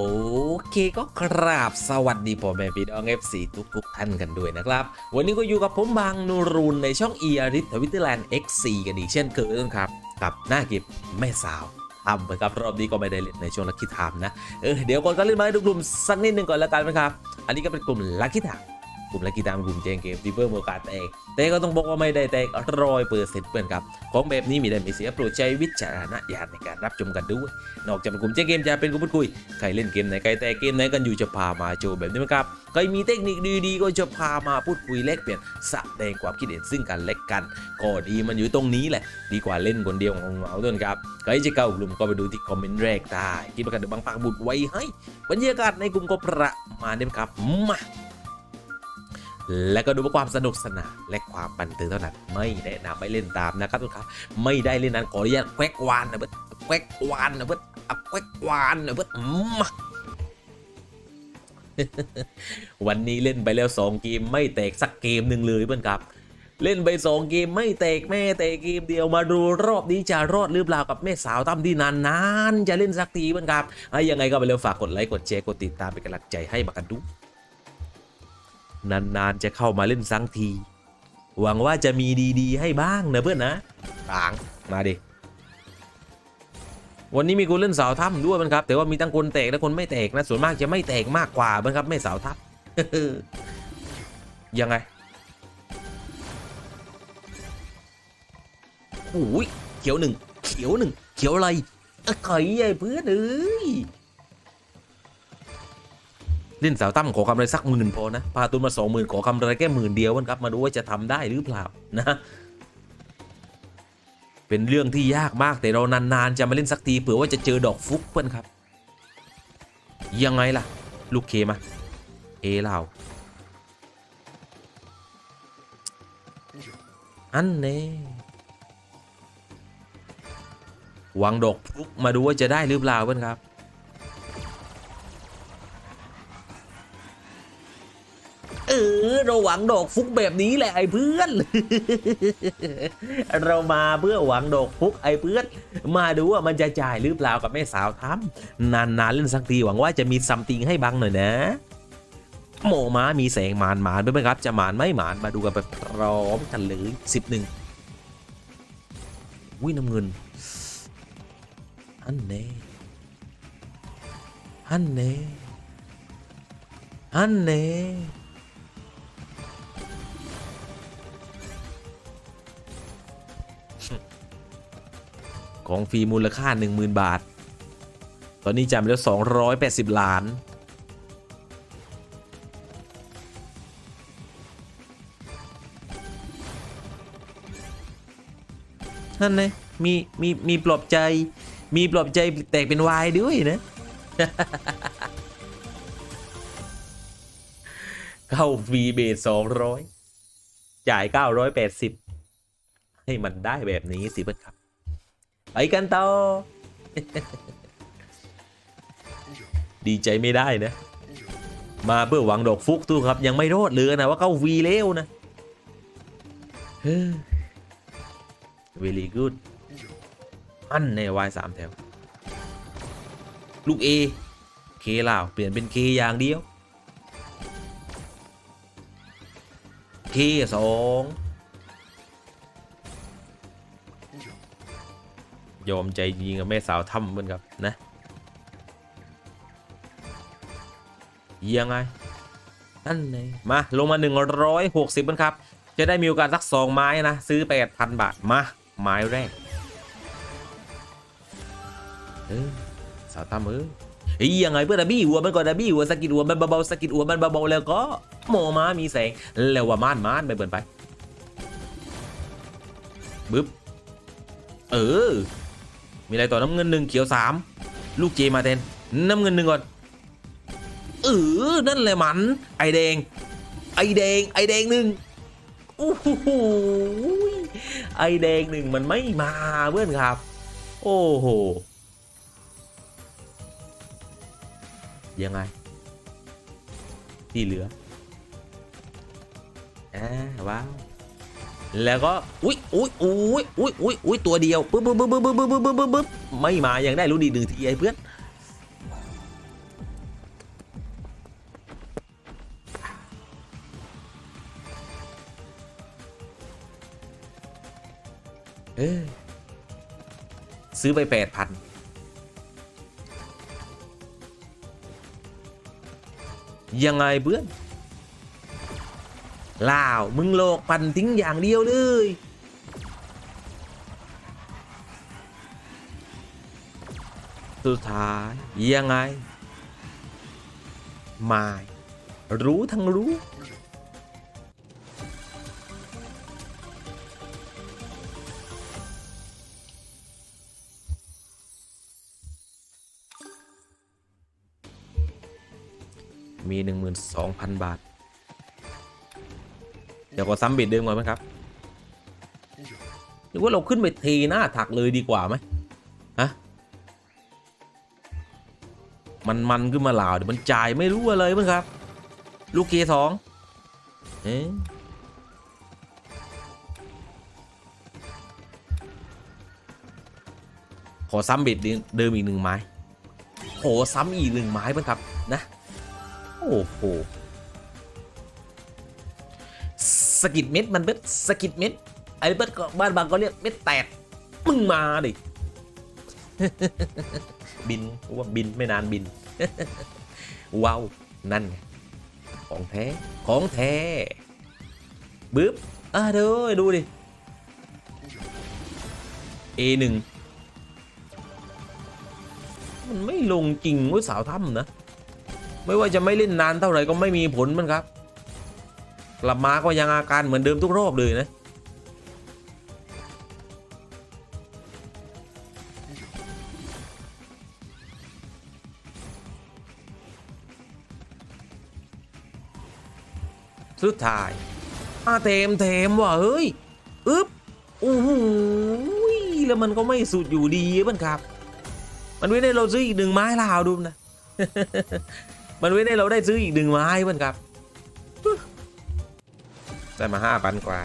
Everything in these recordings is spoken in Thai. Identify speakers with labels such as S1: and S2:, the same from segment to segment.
S1: โอเคก็ครับสวัสดีพ่อแม่พี่น้อง FC ทุกทุกๆท่านกันด้วยนะครับ วันนี้ก็อยู่กับผมบางนูรุนในช่องเอียริทวิตแลนด์ X4 กันอีกเช่นเคยนะครับ กับหน้ากิบแม่สาวทำนะครับรอบนี้ก็ไม่ได้เล่นในช่วงลักกี้ไทม์นะ เออเดี๋ยวก่อนก็เล่นมาให้ดูกลุ่มสักนิดหนึ่งก่อนแล้วกันนะครับ อันนี้ก็เป็นกลุ่มลักกี้ไทม์ กลุ่มแลักกี้ไทม์กลุ่มแจงเกมที่เพิ่มโอกาแตกแต่ก็ต้องบอกว่าไม่ได้แตกร้อยเปอร์เซ็นต์เพื่อนครับ ของแบบนี้มีได้มีเสียโปรดใช้วิจารณญาณในการรับชมกันด้วย นอกจากกลุ่มแจงเกมจะเป็นกลุ่มพูดคุย ใครเล่นเกมไหนใครแต่เกมไหนกันอยู่จะพามาโชว์แบบนี้ไหมครับ ใครมีเทคนิคดีๆก็จะพามาพูดคุยแลกเปลี่ยนแสดงความคิดเห็นซึ่งกันและกัน ก็ดีมันอยู่ตรงนี้แหละ ดีกว่าเล่นคนเดียวของเหงาด้วยครับ ใครจะเข้ากลุ่มก็ไปดูที่คอมเมนต์แรกได้คิดว่ากันเดี๋ยวบางปากบุดไว้ให้บรรยากาศในกลุ่มก็ประมาณนี้ครับมา และก็ดูว่าความสนุกสนานและความบันเทิงเท่านั้น ไม่แนะนำไม่เล่นตามนะครับทุกครับ ไม่ได้เล่นนั้นขออนุญาตแควกวานนะเบิดแควกวานนะเบิดอะแควกวานนะเบิดมาวันนี้เล่นไปแล้วสองเกมไม่แตกสักเกมหนึ่งเลยเพื่อนครับ เล่นไปสองเกมไม่แตกแม่แตกเกมเดียวมาดูรอบนี้จะรอดหรือเปล่ากับแม่สาวตั้มที่นานๆจะเล่นสักทีเพื่อนครับอะยังไงก็ไปเร็วฝากกดไลค์กดแชร์กดติดตามเป็นกำลังใจให้มากันดู นานๆจะเข้ามาเล่นสังที หวังว่าจะมีดีๆ ให้บ้างนะเพื่อนนะต่างมาดิวันนี้มีคนเล่นสาวถ้ำด้วยมันครับ แต่ว่ามีทั้งคนแตกและคนไม่แตกนะ ส่วนมากจะไม่แตกมากกว่ามันครับ ไม่สาวถ้ำยังไงโอ้ยเขียวหนึ่งเขียวหนึ่งเขียวอะไรเอ้ยไข่ใหญ่เพื่อนเอ้ย เล่นสาวตั้มขอคำไรสักหมื่นพอนะพาตุนมาสองหมื่นขอคำไรแค่หมื่นเดียวมันครับ มาดูว่าจะทำได้หรือเปล่านะเป็นเรื่องที่ยากมากแต่เรานานๆจะมาเล่นสักทีเผื่อว่าจะเจอดอกฟุกเพื่อนครับ ยังไงล่ะ ลูกเคมาเอเราอันเน่วางดอกฟุกมาดูว่าจะได้หรือเปล่าเพื่อนครับ เราหวังดอกฟุกแบบนี้แหละไอ้เพื่อน เรามาเพื่อหวังดอกฟุกไอ้เพื่อน มาดูว่ามันจะจ่ายหรือเปล่ากับแม่สาวทำนานๆเล่นสักทีหวังว่าจะมีซัมติงให้บังหน่อยนะโมม้ามีแสงหมานหมานไหมครับ จะหมานไม่หมานมาดูกันไปพร้อมกันเลยสิบหนึ่งวิน้ำเงินฮันเน่ฮันเน่ฮันเน่ ของฟรีมูลค่า 10,000 บาท ตอนนี้จำไปแล้ว 280 ล้าน นั่นไงมี มี มีปลอบใจ มีปลอบใจแตกเป็นวายด้วยนะ เข้าฟรีเบส200 จ่าย 980 ให้มันได้แบบนี้สิเพื่อนครับ ไปกันต่อ ดีใจไม่ได้นะ มาเพื่อหวังดอกฟุกตู้ครับ ยังไม่รอดเลยนะว่าเข้าวีเร็วนะ very good อันในวายสามแถว ลูก A เคล่าว เปลี่ยนเป็น K อย่างเดียว K สอง ยอมใจยิงกับแม่สาวถ้ำเหมือนกับนะยังไงนั่นไงมาลงมา 160มันครับ จะได้มีโอกาสสักสองไม้นะ ซื้อ 8,000 บาท มา ไม้แรกเออสาวตั้มเออเฮ้ยยังไงเพื่อนอะบี้หัวมันก่อนอะบี้หัวสะกิดหัวมันเบาๆสะกิดหัวมันเบาๆแล้วก็โมมามีแสงแล้วว่าม่านม่านไปเบินไปบึ๊บเออ มีอะไรต่อน้ำเงินหนึ่งเขียวสามลูกเจมาแทนน้ำเงินหนึ่งก่อนเออนั่นแหละมัน ไอแดง ไอแดง ไอแดงหนึ่งโอ้โหไอแดงหนึ่งมันไม่มาเพื่อนครับ โอ้โหยังไง ที่เหลืออ่าว้าว แล้วก็อุ้ยอุ้ยอุ้ยอุ้ยอุ้ยอุ้ยตัวเดียวปึ๊บปึ๊บปึ๊บปึ๊บปึ๊บปึ๊บึ๊บบึ๊บไม่มายังได้รู้ดีหนึ่งทีไอ้เพื่อนเออซื้อไปแปดพันยังไงเพื่อน ลาว มึงโลกปั่นทิ้งอย่างเดียวเลยสุดท้ายยังไงม่รู้ทั้งรู้ มี 12,000 บาท ดี๋ยวก็ซ้ำบิดเดิมก่อนไหมครับหรือว่าเราขึ้นไปเทหน้าถักเลยดีกว่าไหมฮะมันมันขึ้นมาหลาวเดี๋ยวมันจ่ายไม่รู้อะไรมั้งครับ ลูกเกสองเอ๊ขอซ้ำเบิดเดิมอีกหนึ่งไม้ ขอซ้ำอีกหนึ่งไม้มั้งครับนะ โอ้โห สะกิดเม็ดมันเบ็ดสะกิดเม็ดไอ้เบ็ดก็บ้านบางก็เรียกเม็ดแตกมึงมาดิบินว่าบินไม่นานบินว้าวนั่นไงของแท้ของแท้บึ๊บอะเด้อดูดิ A1 มันไม่ลงจริงว้ยสาวถ้ำนะ ไม่ว่าจะไม่เล่นนานเท่าไหร่ก็ไม่มีผลมันครับ กลับมาก็ยังอาการเหมือนเดิมทุกรอบเลยนะ สุดท้ายอาเทมเทมว่ะเฮ้ย อึ๊บโอ้โหแล้วมันก็ไม่สุดอยู่ดีมันครับ มันไม่ได้เราซื้ออีกหนึ่งไม้ลาวดูนะ มันไม่ได้เราได้ซื้ออีกหนึ่งไม้มันครับ ได้มาห้าพันกว่า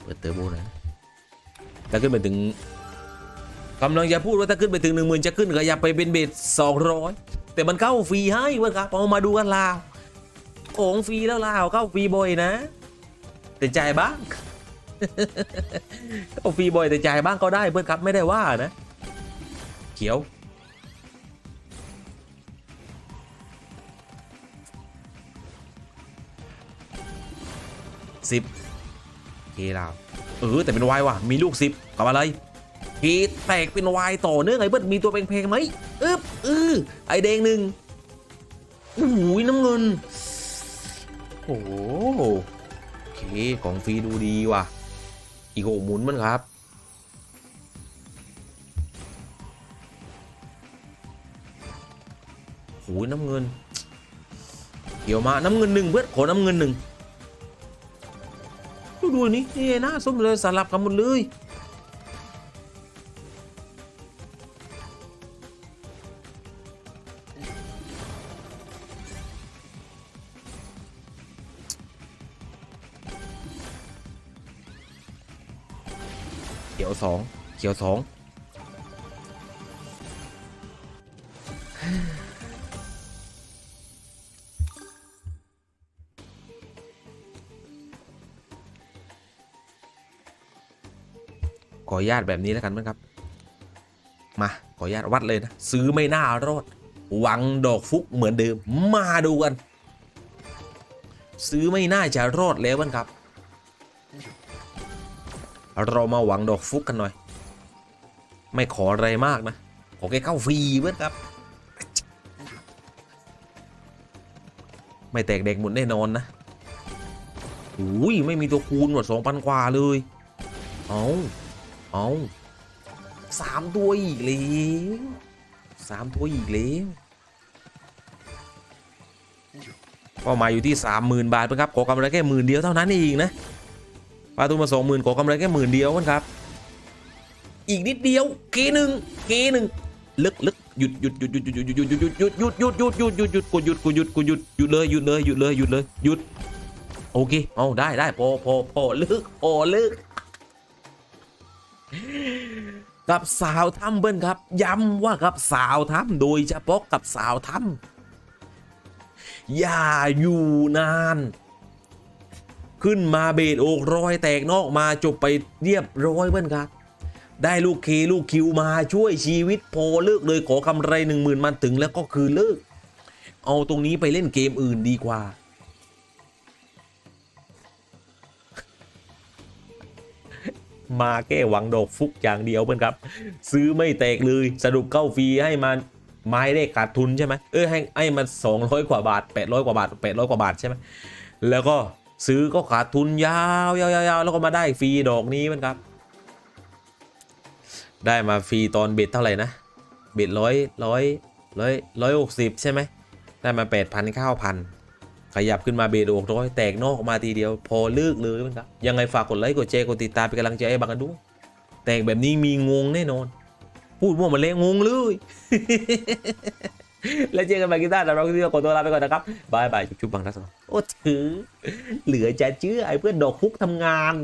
S1: เปิดเตอร์โบนะถ้าขึ้นไปถึงกำลังจะพูดว่าถ้าขึ้นไปถึงหนึ่งหมื่นจะขึ้นก็อย่าไปเป็นเบสสองร้อยแต่มันเข้าฟรีให้เว้ยครับเอามาดูกันลาวของฟรีแล้วลาวเข้าฟรีบ่อยนะ แต่จ่ายบ้างเข้าฟรีบ่อยแต่จ่ายบ้างก็ได้เพื่อนครับไม่ได้ว่านะ เขียว สิบเคลาเออแต่เป็นวายว่ะ มีลูกสิบกลับมาเลยพีแตกเป็นวายต่อเนื่องไอ้เบิร์ดมีตัวเพลงๆไหมอึ๊บเออไอแดงหนึ่งโอ้โหน้ำเงินโอ้โหโอเคของฟรีดูดีว่ะ อีกโหหมุนมันครับโอ้ยน้ำเงิน เกี่ยวมาน้ำเงินหนึ่งเพื่อนขอน้ำเงินหนึ่ง ดูดูนี่นี่หน้าส้มเลยสลับกันหมดเลยเขียวสองเขียวสอง ออนุญาตแบบนี้แล้วกันมั้งครับ มาขออนุญาตวัดเลยนะ ซื้อไม่น่ารอดหวังดอกฟุกเหมือนเดิม มาดูกัน ซื้อไม่น่าจะรอดแล้วมันครับ เรามาหวังดอกฟุกกันหน่อย ไม่ขออะไรมากนะ ขอแค่เข้าฟรีเพื่อนครับ ไม่แตกเด็กหมดแน่นอนนะอุ้ยไม่มีตัวคูณหมดสองพันกว่าเลย เอา เอาสามตัวอีกแล้วสามตัวอีกแล้วก็มาอยู่ที่สามหมื่นบาทเพื่อนครับขอกำไรแค่หมื่นเดียวเท่านั้นเองนะปลาตัวมาสองหมื่นขอกำไรแค่หมื่นเดียวมันครับ อีกนิดเดียวเกหนึ่งเกหนึ่งลึกลึกหยุดหยุดหยุดหยุดหยุดหยุดหยุดหยุดหยุดหยุดหยุดหยุดหยุดหยุดหยุดกูหยุดกูหยุดกูหยุดหยุดเลยหยุดเลยหยุดเลยหยุดเลยหยุดโอเคเอาได้ได้พอพอพอลึกพอลึก กับสาวถ้ำเบิ้ลครับ ย้ำว่ากับสาวถ้ำโดยเฉพาะกับสาวถ้ำอย่าอยู่นาน ขึ้นมาเบสอกรอยแตกนอกมาจบไปเรียบร้อยเพื่อนครับ ได้ลูกเคลูกคิวมาช่วยชีวิตพอเลิกเลยขอกำไรหนึ่งหมื่นมันถึงแล้วก็คือเลิก เอาตรงนี้ไปเล่นเกมอื่นดีกว่า มาแก้หวังดอกฟุกอย่างเดียวเพื่อนครับ ซื้อไม่แตกเลยสรุปเข้าฟรีให้มันไม้ได้ขาดทุนใช่ไหมเออให้ให้มันสองร้อยกว่าบาทแปดร้อยกว่าบาทแปดร้อยกว่าบาทใช่ไหมแล้วก็ซื้อก็ขาดทุนยาวยาวยาวแล้วก็มาได้ฟรีดอกนี้มันครับ ได้มาฟรีตอนเบ็ดเท่าไหร่นะเบ็ดร้อยร้อยร้อยร้อยหกสิบใช่ไหมได้มาแปดพันเก้าพัน ขยับขึ้นมาเบ็ดหกร้อยแตกนอกออกมาทีเดียว พอเลิกเลยมันครับยังไงฝากกดไลค์กดแชร์กดติดตามเป็นกำลังใจให้บังกันด้วยแตกแบบนี้มีงงแน่นอน พูดมั่วมาเลยงงเลย แล้วเจอกันใหม่กีตาร์แต่เราที่ขอตัวลาไปก่อนนะครับบายบายจุ๊บๆบังทัศน์โอ้ถือเหลือจะเชื่อไอ้เพื่อนดอกฟุกทำงาน